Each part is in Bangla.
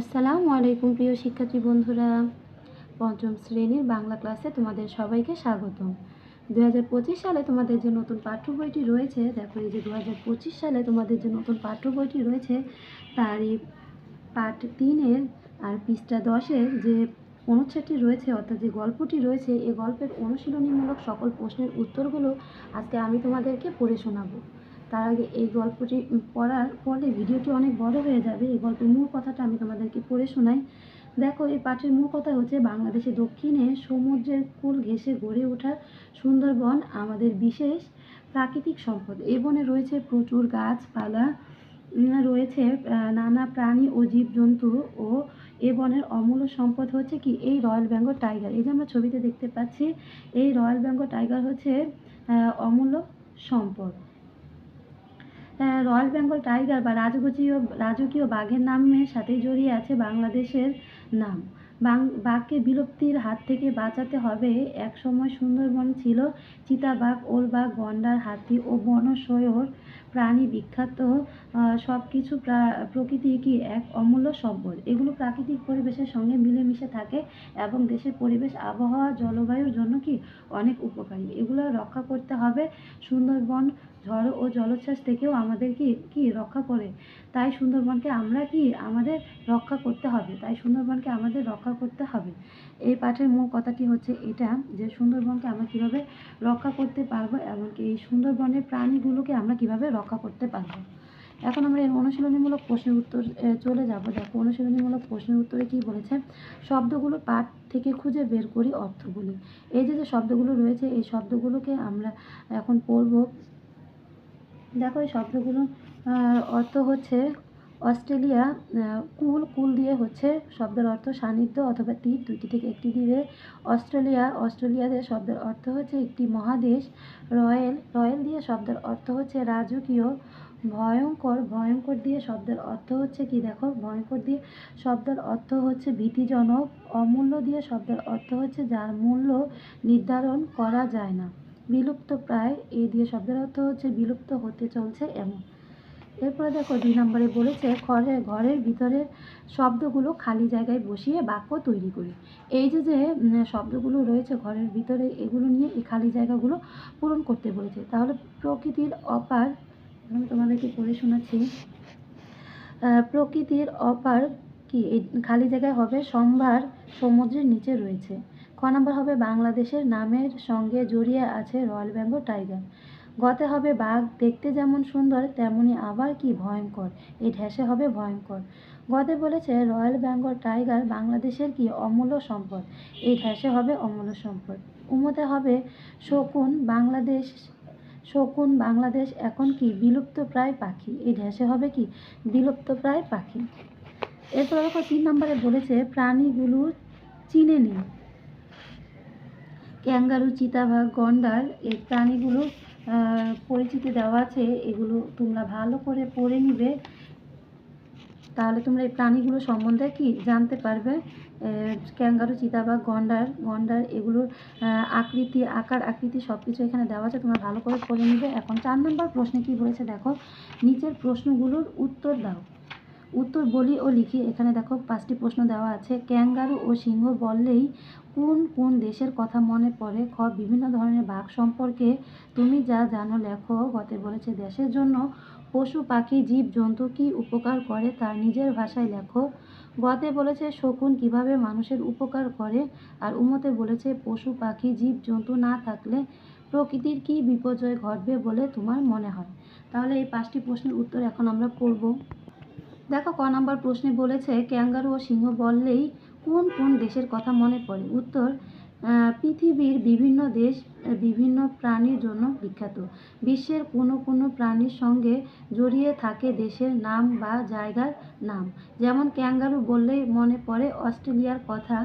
আসসালামু আলাইকুম প্রিয় শিক্ষার্থী বন্ধুরা। পঞ্চম শ্রেণির বাংলা ক্লাসে তোমাদের সবাইকে স্বাগতম। দু হাজার পঁচিশ সালে তোমাদের যে নতুন পাঠ্য বইটি রয়েছে, দেখো এই যে দু হাজার পঁচিশ সালে তোমাদের যে নতুন পাঠ্য বইটি রয়েছে, তারই পাঠ তিনের আর পৃষ্ঠা দশের যে অনুচ্ছেদটি রয়েছে, অর্থাৎ যে গল্পটি রয়েছে এই গল্পের অনুশীলনীমূলক সকল প্রশ্নের উত্তরগুলো আজকে আমি তোমাদেরকে পড়ে শোনাবো। তার আগে এই গল্পটি পড়ার ফলে ভিডিওটি অনেক বড় হয়ে যাবে। এই গল্পের মূল কথাটা আমি তোমাদেরকে পড়ে শোনাই। দেখো, এই পাঠের মূল কথা হচ্ছে বাংলাদেশের দক্ষিণে সমুদ্রের কূল ঘেঁষে গড়ে ওঠা সুন্দরবন আমাদের বিশেষ প্রাকৃতিক সম্পদ। এই বনে রয়েছে প্রচুর গাছপালা রয়েছে নানা প্রাণী ও জীবজন্তু ও এ বনের অমূল্য সম্পদ হচ্ছে কি? এই রয়্যাল বেঙ্গল টাইগার। এই যে আমরা ছবিতে দেখতে পাচ্ছি, এই রয়্যাল বেঙ্গল টাইগার হচ্ছে অমূল্য সম্পদ। রয়্যাল বেঙ্গল টাইগার বা রাজকীয় রাজকীয় বাঘের নামের সাথে জড়িয়ে আছে বাংলাদেশের নাম। বাঘকে বিলুপ্তির হাত থেকে বাঁচাতে হবে। এক সময় সুন্দরবন ছিল চিতাবাঘ, ওলবাঘ, গন্ডার, হাতি ও বন বনশৈর প্রাণী বিখ্যাত। সব কিছু প্রকৃতি কি এক অমূল্য সম্পদ? এগুলো প্রাকৃতিক পরিবেশের সঙ্গে মিলেমিশে থাকে এবং দেশের পরিবেশ, আবহাওয়া, জলবায়ুর জন্য কি অনেক উপকারী। এগুলো রক্ষা করতে হবে। সুন্দরবন ঝড় ও জলোচ্ছ্বাস থেকেও আমাদের কি কি রক্ষা করে? তাই সুন্দরবনকে আমরা কি আমাদের রক্ষা করতে হবে? তাই সুন্দরবনকে আমাদের রক্ষা করতে হবে। এই পাঠের মূল কথাটি হচ্ছে এটা যে সুন্দরবনকে আমরা কীভাবে রক্ষা করতে পারব এমনকি এই সুন্দরবনের প্রাণীগুলোকে আমরা কীভাবে রক্ষা করতে পারব। এখন আমরা এর অনুশীলনীমূলক প্রশ্নের উত্তর চলে যাব। দেখো, অনুশীলনীমূলক প্রশ্নের উত্তরে কি বলেছে? শব্দগুলো পাঠ থেকে খুঁজে বের করি অর্থগুলি। এই যে যে শব্দগুলো রয়েছে, এই শব্দগুলোকে আমরা এখন পড়ব। দেখো, এই শব্দগুলো অর্থ হচ্ছে অস্ট্রেলিয়া কুল কুল দিয়ে হচ্ছে শব্দের অর্থ সান্নিধ্য অথবা তীর দুইটি থেকে একটি দিবে অস্ট্রেলিয়া, অস্ট্রেলিয়াতে শব্দের অর্থ হচ্ছে একটি মহাদেশ। রয়েল রয়েল দিয়ে শব্দের অর্থ হচ্ছে রাজকীয়। ভয়ঙ্কর ভয়ঙ্কর দিয়ে শব্দের অর্থ হচ্ছে কি দেখো? ভয়ঙ্কর দিয়ে শব্দের অর্থ হচ্ছে ভীতিজনক। অমূল্য দিয়ে শব্দের অর্থ হচ্ছে যার মূল্য নির্ধারণ করা যায় না। বিলুপ্ত প্রায় এই দিয়ে শব্দের অর্থ হচ্ছে বিলুপ্ত হতে চলছে এমন। এরপরে দেখো দুই নম্বরে বলেছে ঘরের ঘরের ভিতরে শব্দগুলো খালি জায়গায় বসিয়ে বাক্য তৈরি করি। এই যে যে শব্দগুলো রয়েছে ঘরের ভিতরে, এগুলো নিয়ে এই খালি জায়গাগুলো পূরণ করতে বলেছে। তাহলে প্রকৃতির অপার, আমি তোমাদেরকে পড়ে শোনাচ্ছি। প্রকৃতির অপার কি? এই খালি জায়গায় হবে সম্ভার সমুদ্রের নিচে রয়েছে। খ নাম্বার হবে বাংলাদেশের নামের সঙ্গে জড়িয়ে আছে রয়্যাল বেঙ্গল টাইগার। গতে হবে বাঘ, দেখতে যেমন সুন্দর, তেমনি আবার কি ভয়ঙ্কর? এই ঢ্যাসে হবে ভয়ঙ্কর। গতে বলেছে, রয়্যাল বেঙ্গল টাইগার বাংলাদেশের কি অমূল্য সম্পদ? এই ঢ্যাসে হবে অমূল্য সম্পদ। উমতে হবে শকুন, বাংলাদেশ শকুন, বাংলাদেশ, এখন কি বিলুপ্ত প্রায় পাখি? এই ঢ্যাসে হবে কি বিলুপ্ত প্রায় পাখি? এরপর দেখো তিন নম্বরে বলেছে, প্রাণীগুলো চিনে নিন ক্যাঙ্গারু, চিতাবাঘ, গন্ডার, এই প্রাণীগুলো পরিচিতি দেওয়া আছে, এগুলো তোমরা ভালো করে পড়ে নিবে। তাহলে তোমরা এই প্রাণীগুলো সম্বন্ধে কি জানতে পারবে? ক্যাঙ্গারু চিতা চিতাবাঘ, গন্ডার গন্ডার এগুলোর আকৃতি, আকার, আকৃতি সব কিছু এখানে দেওয়া আছে, তোমরা ভালো করে পড়ে নিবে। এখন চার নম্বর প্রশ্নে কি বলেছে দেখো? নিচের প্রশ্নগুলোর উত্তর দাও। উত্তর বলি ও লিখি। এখানে দেখো, পাঁচটি প্রশ্ন দেওয়া আছে। ক্যাঙ্গারু ও সিংহ বললেই কোন কোন দেশের কথা মনে পড়ে? খ, বিভিন্ন ধরনের বাঘ সম্পর্কে। তুমি যা জানো লেখো, গতে বলেছে দেশের জন্য। পশু, পাখি, জীব, জন্তু কী উপকার করে তার নিজের ভাষায় লেখো। গতে বলেছে শকুন কীভাবে মানুষের উপকার করে? আর উমতে বলেছে পশু, পাখি, জীব, জন্তু না থাকলে প্রকৃতির কী বিপর্যয় ঘটবে বলে তোমার মনে হয়? তাহলে এই পাঁচটি প্রশ্নের উত্তর এখন আমরা পড়ব। দেখো, ক নাম্বার প্রশ্নে বলেছে, ক্যাঙ্গারু ও সিংহ বললেই কোন কোন দেশের কথা মনে পড়ে? উত্তর পৃথিবীর বিভিন্ন দেশ বিভিন্ন প্রাণীর জন্য বিখ্যাত। বিশ্বের কোনো কোনো প্রাণীর সঙ্গে জড়িয়ে থাকে দেশের নাম বা জায়গার নাম। যেমন, ক্যাঙ্গারু বললেই মনে পড়ে অস্ট্রেলিয়ার কথা,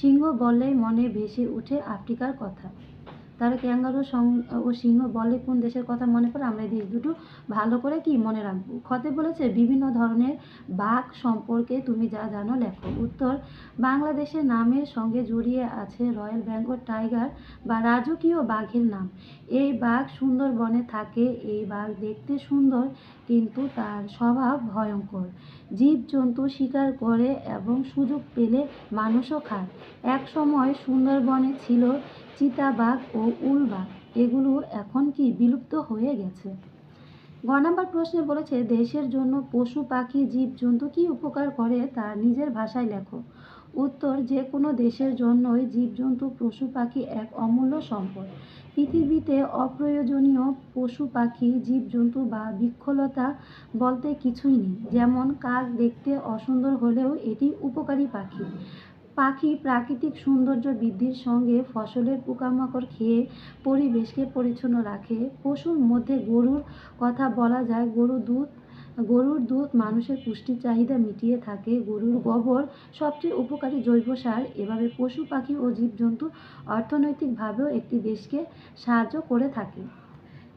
সিংহ বললেই মনে ভেসে ওঠে আফ্রিকার কথা। তাহলে ক্যাঙ্গারু ও সিংহ বলে কোন দেশের কথা মনে পড়ে? আমরা এই দেশ দুটো ভালো করে কি মনে রাখব? খতে বলেছে, বিভিন্ন ধরনের বাঘ সম্পর্কে তুমি যা জানো লেখো। উত্তর, বাংলাদেশের নামের সঙ্গে জড়িয়ে আছে রয়্যাল বেঙ্গল টাইগার বা রাজকীয় বাঘের নাম। এই বাঘ সুন্দরবনে থাকে, এই বাঘ দেখতে সুন্দর, কিন্তু তার স্বভাব ভয়ঙ্কর। জীবজন্তু শিকার করে এবং সুযোগ পেলে মানুষও খায়। এক সময় সুন্দরবনে ছিল চিতাবাঘ ও উলবাঘ এগুলো এখন কি বিলুপ্ত হয়ে গেছে? গ নাম্বার প্রশ্নে বলেছে, দেশের জন্য পশু, পাখি জীবজন্তু কি উপকার করে তা নিজের ভাষায় লেখো। উত্তর, যে কোনো দেশের জন্যই জীবজন্তু পশু, পাখি এক অমূল্য সম্পদ। পৃথিবীতে অপ্রয়োজনীয় পশু, পাখি জীবজন্তু বা বৃক্ষলতা বলতে কিছুই নেই। যেমন কাক দেখতে অসুন্দর হলেও এটি উপকারী পাখি। পাখি প্রাকৃতিক সৌন্দর্য বৃদ্ধির সঙ্গে ফসলের পোকামাকড় খেয়ে পরিবেশকে পরিচ্ছন্ন রাখে। পশুর মধ্যে গরুর কথা বলা যায় গরু দুধ, গরুর দুধ মানুষের পুষ্টির চাহিদা মিটিয়ে থাকে। গরুর গোবর সবচেয়ে উপকারী জৈব সার। এভাবে পশু, পাখি ও জীবজন্তু অর্থনৈতিকভাবেও একটি দেশকে সাহায্য করে থাকে।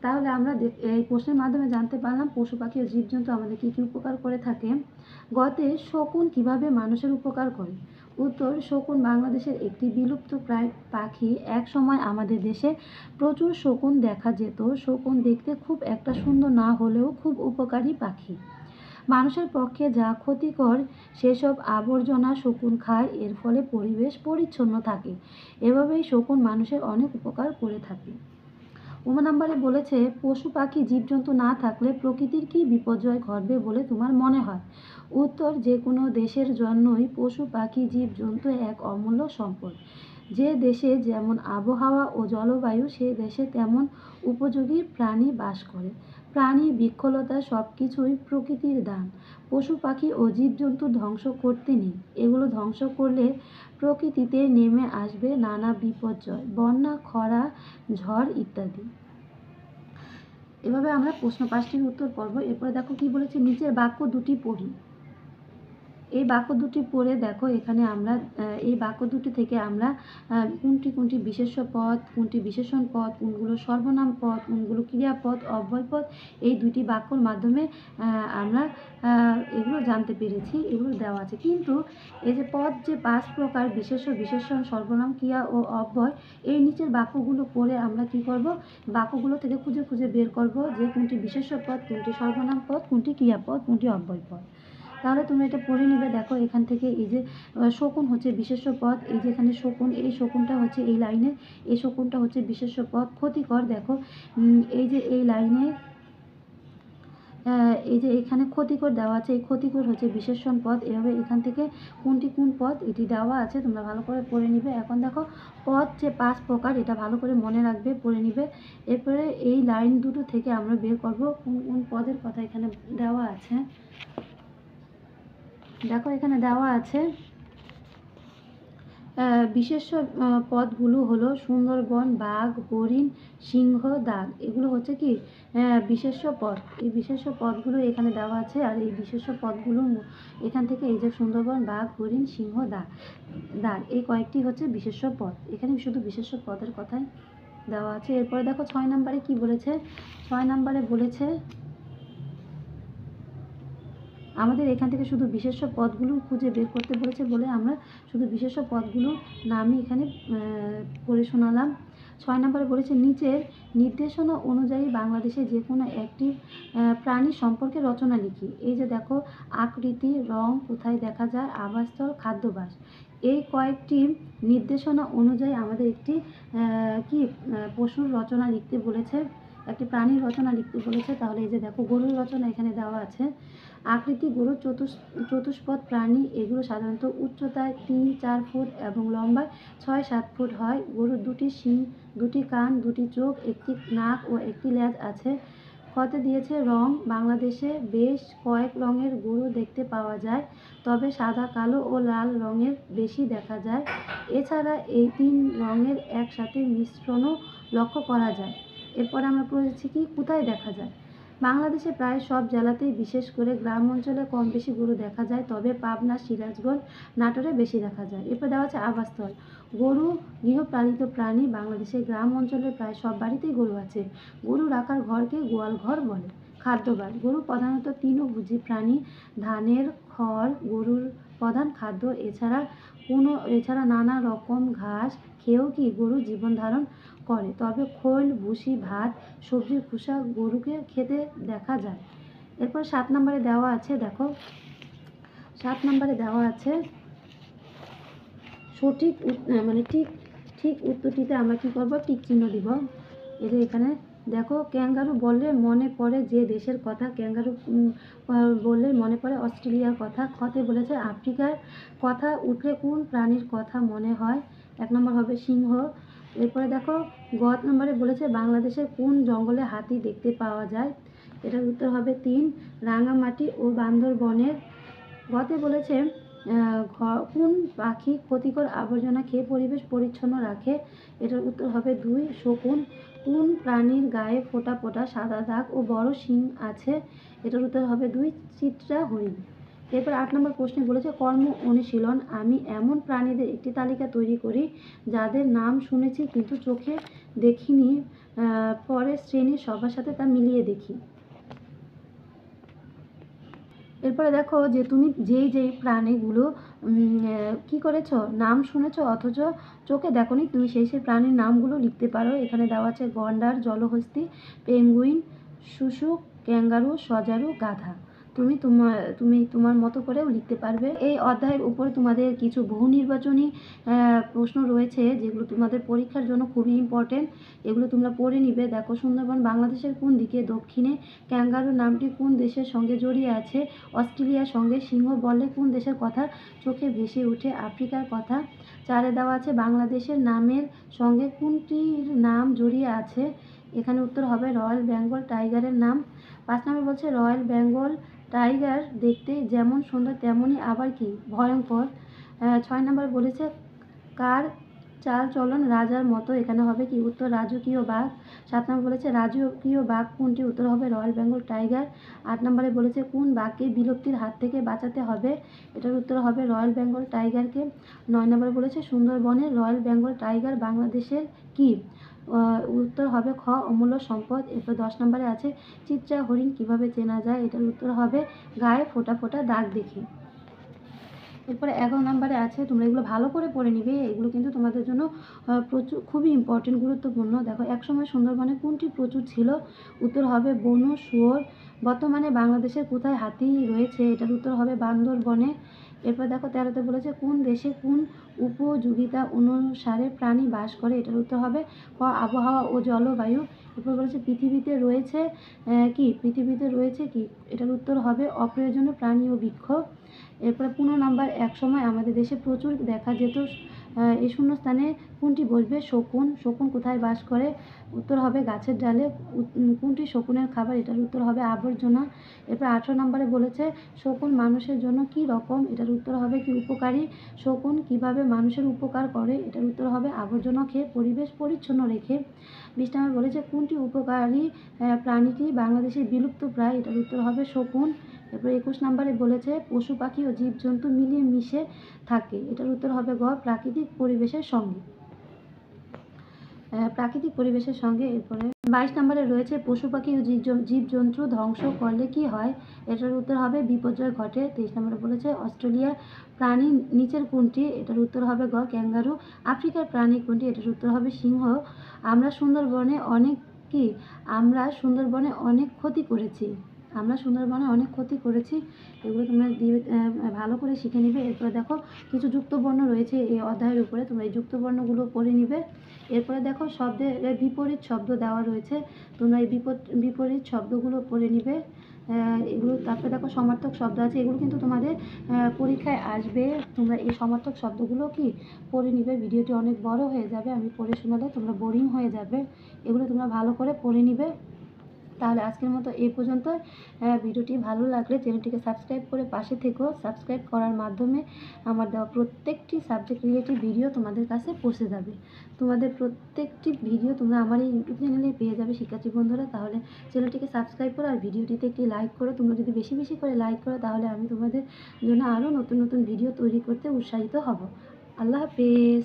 তাহলে আমরা এই প্রশ্নের মাধ্যমে জানতে পারলাম, পশু, পাখি ও জীবজন্তু আমাদের কী কী উপকার করে থাকে। গতে শকুন কীভাবে মানুষের উপকার করে? উত্তর, শকুন বাংলাদেশের একটি বিলুপ্ত প্রায় পাখি। এক সময় আমাদের দেশে প্রচুর শকুন দেখা যেত। শকুন দেখতে খুব একটা সুন্দর না হলেও খুব উপকারী পাখি। মানুষের পক্ষে যা ক্ষতিকর, সেসব আবর্জনা শকুন খায়। এর ফলে পরিবেশ পরিচ্ছন্ন থাকে। এভাবেই শকুন মানুষের অনেক উপকার করে থাকে। উমা নাম্বারে বলেছে, পশু পাখি, জীবজন্তু না থাকলে প্রকৃতির কি বিপর্যয় ঘটবে বলে তোমার মনে হয়? উত্তর, যে কোনো দেশের জন্যই পশু পাখি, জীবজন্তু এক অমূল্য সম্পদ। যে দেশে যেমন আবহাওয়া ও জলবায়ু, সে দেশে তেমন উপযোগী প্রাণী বাস করে। প্রাণী, বৃক্ষলতা সব কিছুই প্রকৃতির দান। পশু, পাখি ও জীবজন্তু ধ্বংস করতে নেই। এগুলো ধ্বংস করলে প্রকৃতিতে নেমে আসবে নানা বিপর্যয়, বন্যা, খরা, ঝড় ইত্যাদি। এভাবে আমরা প্রশ্ন পাঁচটির উত্তর পড়ব। এরপরে দেখো কি বলেছে, নিচের বাক্য দুটি পড়ি। এই বাক্য দুটি পড়ে দেখো, এখানে আমরা এই বাক্য দুটি থেকে আমরা কোনটি কোনটি বিশেষ্য পদ, কোনটি বিশেষণ পদ, কোনগুলো সর্বনাম পদ, কোনগুলো ক্রিয়াপদ, অব্যয় পদ, এই দুটি বাক্যর মাধ্যমে আমরা এগুলো জানতে পেরেছি, এগুলো দেওয়া আছে। কিন্তু এই যে পদ যে পাঁচ প্রকার, বিশেষ্য, বিশেষণ, সর্বনাম, ক্রিয়া ও অব্যয়, এই নিচের বাক্যগুলো পড়ে আমরা কি করব? বাক্যগুলো থেকে খুঁজে খুঁজে বের করব যে কোনটি বিশেষ্য পদ, কোনটি সর্বনাম পদ, কোনটি ক্রিয়াপদ, কোনটি অব্যয় পদ। তাহলে তুমি এটা পড়ে নিবে। দেখো, এখান থেকে এই যে শকুন হচ্ছে বিশেষ্য পদ এই যে এখানে শকুন, এই শকুনটা হচ্ছে এই লাইনে, এই শকুনটা হচ্ছে বিশেষ্য পদ ক্ষতিকর, দেখো এই যে এই লাইনে এই যে এখানে ক্ষতিকর দেওয়া আছে, এই ক্ষতিকর হচ্ছে বিশেষণ পদ এভাবে এখান থেকে কোনটি কোন পদ এটি দেওয়া আছে, তোমরা ভালো করে পড়ে নিবে। এখন দেখো পদ যে পাঁচ প্রকার, এটা ভালো করে মনে রাখবে, পড়ে নিবে। এরপরে এই লাইন দুটো থেকে আমরা বের করব, কোন কোন পদের কথা এখানে দেওয়া আছে। দেখো এখানে দেওয়া আছে আহ, বিশেষ্য পদগুলো হলো সুন্দরবন বাঘ হরিণ সিংহ দাগ। এগুলো হচ্ছে কি? বিশেষ পদ। এই বিশেষ পদগুলো এখানে দেওয়া আছে আর এই বিশেষ পদগুলো এখান থেকে এই যে সুন্দরবন বাঘ হরিণ সিংহ দাগ দাগ এই কয়েকটি হচ্ছে বিশেষ পদ। এখানে শুধু বিশেষ পদের কথাই দেওয়া আছে। এরপরে দেখো ছয় নম্বরে কি বলেছে? ছয় নম্বরে বলেছে আমাদের এখান থেকে শুধু বিশেষ্য পদগুলো খুঁজে বের করতে বলেছে বলে আমরা শুধু বিশেষ্য পদগুলো নামই এখানে পড়ে শোনালাম। ছয় নম্বরে বলেছে, নিচের নির্দেশনা অনুযায়ী বাংলাদেশে যে কোনো একটি প্রাণী সম্পর্কে রচনা লিখি। এই যে দেখো, আকৃতি, রং, কোথায় দেখা যায়, আবাসস্থল, খাদ্যাভ্যাস। এই কয়েকটি নির্দেশনা অনুযায়ী আমাদের একটি কি পশুর রচনা লিখতে বলেছে, একটি প্রাণীর রচনা লিখতে বলেছে। তাহলে এই যে দেখো, গরুর রচনা এখানে দেওয়া আছে। আকৃতি গরুর চতুষ চতুষ্পদ, প্রাণী, এগুলো সাধারণত উচ্চতায় তিন, চার ফুট এবং লম্বায় ছয়, সাত ফুট হয়। গরুর দুটি শিং, দুটি কান, দুটি চোখ, একটি নাক ও একটি লেজ আছে। খতে দিয়েছে রং। বাংলাদেশে বেশ কয়েক রঙের গরু দেখতে পাওয়া যায়, তবে সাদা, কালো ও লাল রঙের বেশি দেখা যায়। এছাড়া এই তিন রঙের একসাথে মিশ্রণও লক্ষ্য করা যায়। এরপর আমরা পড়েছি কি, কোথায় দেখা যায়? বাংলাদেশে প্রায় সব জেলাতেই, বিশেষ করে গ্রাম অঞ্চলে কম বেশি গরু দেখা যায়, তবে পাবনা, সিরাজগঞ্জ নাটোরে বেশি দেখা যায়। এরপর দেওয়া আছে আবাসস্থল। গরু গৃহপালিত প্রাণী বাংলাদেশের গ্রাম অঞ্চলে প্রায় সব বাড়িতেই গরু আছে। গরু রাখার ঘরকে গোয়াল ঘর বলে। খাদ্যবার গরু প্রধানত তৃণভোজী প্রাণী, ধানের খড়, গরুর প্রধান খাদ্য। এছাড়া কোনো, এছাড়া নানা রকম ঘাস খেয়েও কি গরু জীবন ধারণ করে। তবে খোল, ভুসি, ভাত সবজির খোসা, গরুকে খেতে দেখা যায়। এরপর সাত নম্বরে দেওয়া আছে, দেখো, সাত নম্বরে দেওয়া আছে, সঠিক মানে ঠিক ঠিক উত্তরটিতে আমরা কী করব? টিক চিহ্ন দিব। এই যে এখানে, দেখো, ক্যাঙ্গারু বললে মনে পড়ে যে দেশের কথা, ক্যাঙ্গারু বললে মনে পড়ে অস্ট্রেলিয়ার কথা খতে বলেছে আফ্রিকার কথা উঠলে কোন প্রাণীর কথা মনে হয়? এক নম্বর হবে সিংহ এরপরে দেখো গ নম্বরে বলেছে, বাংলাদেশের কোন জঙ্গলে হাতি দেখতে পাওয়া যায়? এটার উত্তর হবে তিন, রাঙামাটি ও বান্দরবনের। গতে বলেছে কোন পাখি ক্ষতিকর আবর্জনা খেয়ে পরিবেশ পরিচ্ছন্ন রাখে? এটার উত্তর হবে দুই, শকুন। কোন প্রাণীর গায়ে ফোঁটা ফোঁটা সাদা দাগ ও বড় শিং আছে? এটার উত্তর হবে দুই চিত্রা হরিণ এরপর আট নম্বর প্রশ্নে বলেছে, কর্ম অনুশীলন, আমি এমন প্রাণীদের একটি তালিকা তৈরি করি যাদের নাম শুনেছি কিন্তু চোখে দেখিনি পরে শ্রেণির সবার সাথে তা মিলিয়ে দেখি। এরপরে দেখো যে তুমি যেই যেই প্রাণীগুলো কি করেছ? নাম শুনেছো, অথচ চোখে দেখোনি, তুমি সেই সেই প্রাণীর নামগুলো লিখতে পারো। এখানে দেওয়া আছে, গন্ডার, জলহস্তি, পেঙ্গুইন, শুশুক, ক্যাঙ্গারু, সজারু, গাধা। তুমি তোমার তুমি তোমার মতো করেও লিখতে পারবে। এই অধ্যায়ের উপরে তোমাদের কিছু বহু নির্বাচনী প্রশ্ন রয়েছে, যেগুলো তোমাদের পরীক্ষার জন্য খুবই ইম্পর্টেন্ট এগুলো তোমরা পড়ে নিবে। দেখো, সুন্দরবন বাংলাদেশের কোন দিকে, দক্ষিণে ক্যাঙ্গারু নামটি কোন দেশের সঙ্গে জড়িয়ে আছে? অস্ট্রেলিয়ার সঙ্গে সিংহ বলে কোন দেশের কথা? চোখে ভেসে ওঠে আফ্রিকার কথা। চারে দেওয়া আছে, বাংলাদেশের নামের সঙ্গে কোনটির নাম জড়িয়ে আছে? এখানে উত্তর হবে রয়্যাল বেঙ্গল টাইগারের নাম। পাঁচ নম্বর বলছে, রয়্যাল বেঙ্গল টাইগার দেখতে যেমন সুন্দর তেমনই আবার কি ভয়ঙ্কর। ছয় নম্বর বলেছে, কার চাল চলন রাজার মতো? এখানে হবে কি উত্তর রাজকীয় বাঘ? সাত নম্বর বলেছে, রাজকীয় বাঘ কোনটি? উত্তর হবে রয়্যাল বেঙ্গল টাইগার। আট নম্বরে বলেছে, কোন বাঘকে বিলুপ্তির হাত থেকে বাঁচাতে হবে? এটার উত্তর হবে রয়্যাল বেঙ্গল টাইগারকে। নয় নম্বরে বলেছে, সুন্দরবনে রয়্যাল বেঙ্গল টাইগার বাংলাদেশের কি? উত্তর হবে খ, অমূল্য সম্পদ। এরপর দশ নম্বরে আছে, চিত্রা হরিণ কীভাবে চেনা যায়? এটার উত্তর হবে, গায়ে ফোঁটা ফোঁটা দাগ দেখে। এরপরে এগারো নম্বরে আছে, তোমরা এগুলো ভালো করে পড়ে নিবে। এগুলো কিন্তু তোমাদের জন্য প্রচুর, খুবই ইম্পর্টেন্ট গুরুত্বপূর্ণ। দেখো, একসময় সুন্দরবনে কোনটি প্রচুর ছিল? উত্তর হবে, বনু, শুয়োর। বর্তমানে বাংলাদেশের কোথায় হাতি রয়েছে? এটার উত্তর হবে, বান্দরবনে। এরপর দেখো তেরোতে বলেছে, কোন দেশে কোন উপযোগিতা অনুসারে প্রাণী বাস করে? এটার উত্তর হবে, ক, আবহাওয়া ও জলবায়ু। এরপর বলেছে, পৃথিবীতে রয়েছে কি? পৃথিবীতে রয়েছে কি? এটার উত্তর হবে, অপ্রয়োজনীয় প্রাণী ও বৃক্ষ। এরপরে পনেরো নাম্বার এক সময় আমাদের দেশে প্রচুর দেখা যেত এই শূন্যস্থানে কোনটি বসবে? শকুন। শকুন কোথায় বাস করে? উত্তর হবে গাছের ডালে। কোনটি শকুনের খাবার? এটার উত্তর হবে আবর্জনা। এরপর আঠেরো নম্বরে বলেছে, শকুন মানুষের জন্য কি রকম? এটার উত্তর হবে কি উপকারী? শকুন কীভাবে মানুষের উপকার করে? এটার উত্তর হবে আবর্জনা খেয়ে পরিবেশ পরিচ্ছন্ন রেখে। বিশ নম্বর বলেছে, কোনটি উপকারী প্রাণীটি? বাংলাদেশে বিলুপ্ত প্রায়। এটার উত্তর হবে শকুন। এরপর একুশ নম্বরে বলেছে, পশু, পাখি ও জীবজন্তু মিলিয়ে মিশে থাকে। এটার উত্তর হবে গ, প্রাকৃতিক পরিবেশের সঙ্গে। প্রাকৃতিক পরিবেশের সঙ্গে এরপরে বাইশ নম্বরে রয়েছে, পশু, পাখি ও জীব- জীবজন্তু ধ্বংস করলে কি হয়? এটার উত্তর হবে বিপর্যয় ঘটে। তেইশ নম্বরে বলেছে, অস্ট্রেলিয়ার প্রাণী নিচের কোনটি এটার উত্তর হবে গ, ক্যাঙ্গারু। আফ্রিকার প্রাণী কোনটি এটার উত্তর হবে সিংহ। আমরা সুন্দরবনে অনেক কি? আমরা সুন্দরবনে অনেক ক্ষতি করেছি। আমরা সুন্দরবনে অনেক ক্ষতি করেছি, এগুলো তোমরা দিয়ে ভালো করে শিখে নিবে। এরপরে দেখো কিছু যুক্তবর্ণ রয়েছে এই অধ্যায়ের উপরে, তোমরা এই যুক্তবর্ণগুলো পড়ে নিবে। এরপরে দেখো শব্দের বিপরীত শব্দ দেওয়া রয়েছে, তোমরা এই বিপরীত শব্দগুলো পড়ে নিবে। এগুলো, তারপরে দেখো সমার্থক শব্দ আছে, এগুলো কিন্তু তোমাদের পরীক্ষায় আসবে। তোমরা এই সমার্থক শব্দগুলো কি পড়ে নিবে, ভিডিওটি অনেক বড় হয়ে যাবে, আমি পড়ে শোনালে তোমরা বোরিং হয়ে যাবে। এগুলো তোমরা ভালো করে পড়ে নিবে। তাহলে আজকের মতো এই পর্যন্ত আহ, ভিডিওটি ভালো লাগলে চ্যানেলটিকে সাবস্ক্রাইব করে পাশে থেকো। সাবস্ক্রাইব করার মাধ্যমে আমার দেওয়া প্রত্যেকটি সাবজেক্ট রিলেটিভ ভিডিও তোমাদের কাছে পৌঁছে যাবে। তোমাদের প্রত্যেকটি ভিডিও তোমরা আমার এই ইউটিউব চ্যানেলে পেয়ে যাবে শিক্ষার্থী বন্ধুরা। তাহলে চ্যানেলটিকে সাবস্ক্রাইব করো আর ভিডিওটিতে একটি লাইক করো। তোমরা যদি বেশি বেশি করে লাইক করো তাহলে আমি তোমাদের জন্য আরও নতুন নতুন ভিডিও তৈরি করতে উৎসাহিত হব। আল্লাহ হাফেজ।